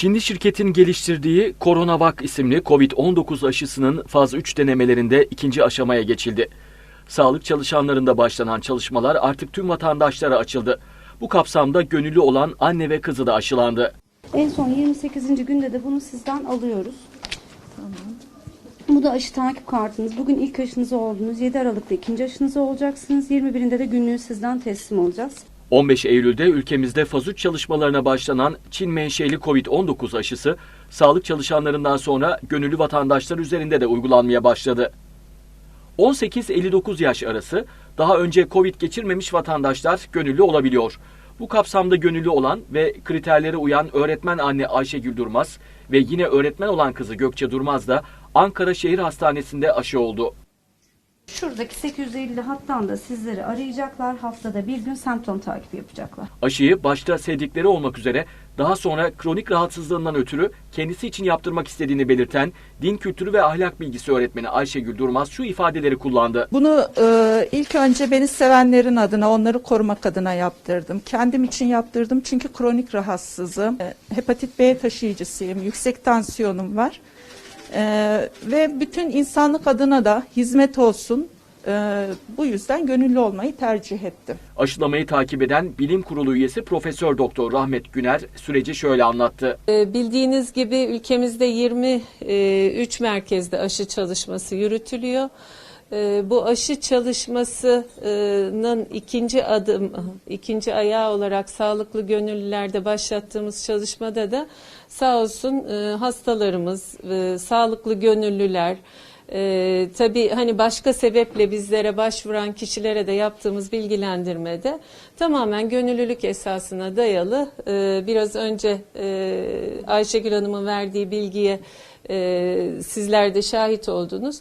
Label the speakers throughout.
Speaker 1: Çinli şirketin geliştirdiği CoronaVac isimli COVID-19 aşısının faz 3 denemelerinde ikinci aşamaya geçildi. Sağlık çalışanlarında başlanan çalışmalar artık tüm vatandaşlara açıldı. Bu kapsamda gönüllü olan anne ve kızı da aşılandı.
Speaker 2: En son 28. günde de bunu sizden alıyoruz. Bu da aşı takip kartınız. Bugün ilk aşınızı oldunuz. 7 Aralık'ta ikinci aşınızı olacaksınız. 21'inde de günlüğü sizden teslim olacağız.
Speaker 1: 15 Eylül'de ülkemizde faz 3 çalışmalarına başlanan Çin menşeli COVID-19 aşısı sağlık çalışanlarından sonra gönüllü vatandaşlar üzerinde de uygulanmaya başladı. 18-59 yaş arası daha önce Covid geçirmemiş vatandaşlar gönüllü olabiliyor. Bu kapsamda gönüllü olan ve kriterlere uyan öğretmen anne Ayşegül Durmaz ve yine öğretmen olan kızı Gökçe Durmaz da Ankara Şehir Hastanesi'nde aşı oldu.
Speaker 2: Şuradaki 850 hattan da sizleri arayacaklar. Haftada bir gün semptom takibi yapacaklar.
Speaker 1: Aşıyı başta sevdikleri olmak üzere daha sonra kronik rahatsızlığından ötürü kendisi için yaptırmak istediğini belirten din kültürü ve ahlak bilgisi öğretmeni Ayşegül Durmaz şu ifadeleri kullandı.
Speaker 3: Bunu e, ilk önce beni sevenlerin adına, onları korumak adına yaptırdım. Kendim için yaptırdım çünkü kronik rahatsızım. E, hepatit B taşıyıcısıyım, yüksek tansiyonum var. E, ve bütün insanlık adına da hizmet olsun. E, bu yüzden gönüllü olmayı tercih ettim.
Speaker 1: Aşılamayı takip eden Bilim Kurulu üyesi Profesör Doktor Rahmet Güner süreci şöyle anlattı.
Speaker 4: Ee, Bildiğiniz gibi ülkemizde 23 merkezde aşı çalışması yürütülüyor. Ee, Bu aşı çalışmasının ikinci adım, ikinci ayağı olarak sağlıklı gönüllülerde başlattığımız çalışmada da sağ olsun e, hastalarımız, e, sağlıklı gönüllüler, ee, tabii hani başka sebeple bizlere başvuran kişilere de yaptığımız bilgilendirmede tamamen gönüllülük esasına dayalı e, biraz önce e, Ayşegül Hanım'ın verdiği bilgiye e, sizler de şahit oldunuz.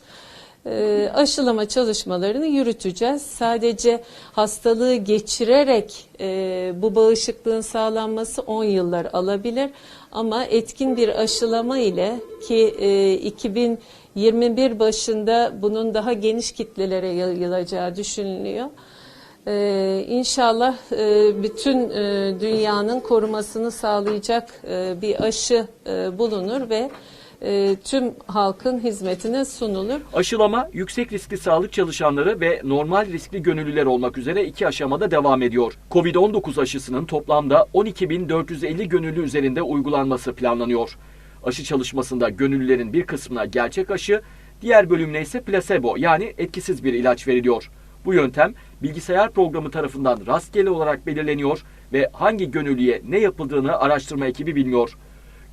Speaker 4: E, aşılama çalışmalarını yürüteceğiz. Sadece hastalığı geçirerek e, bu bağışıklığın sağlanması 10 yıllar alabilir. Ama etkin bir aşılama ile ki e, 2021 başında bunun daha geniş kitlelere yayılacağı düşünülüyor. Ee, inşallah e, bütün e, dünyanın korumasını sağlayacak e, bir aşı e, bulunur ve e, tüm halkın hizmetine sunulur.
Speaker 1: Aşılama yüksek riskli sağlık çalışanları ve normal riskli gönüllüler olmak üzere iki aşamada devam ediyor. Covid-19 aşısının toplamda 12.450 gönüllü üzerinde uygulanması planlanıyor. Aşı çalışmasında gönüllülerin bir kısmına gerçek aşı, diğer bölümüne ise plasebo yani etkisiz bir ilaç veriliyor. Bu yöntem bilgisayar programı tarafından rastgele olarak belirleniyor ve hangi gönüllüye ne yapıldığını araştırma ekibi bilmiyor.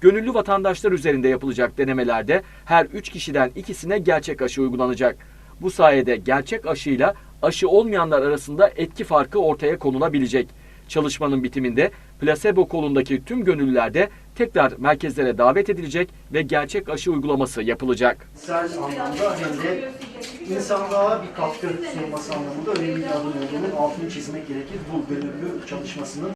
Speaker 1: Gönüllü vatandaşlar üzerinde yapılacak denemelerde her 3 kişiden ikisine gerçek aşı uygulanacak. Bu sayede gerçek aşıyla aşı olmayanlar arasında etki farkı ortaya konulabilecek. Çalışmanın bitiminde plasebo kolundaki tüm gönüllüler de tekrar merkezlere davet edilecek ve gerçek aşı uygulaması yapılacak.
Speaker 5: sosyal anlamda hem insanlığa bir katkı sunması anlamında önemli bir adım olduğunun altını çizmek gerekir bu gönüllü çalışmasının.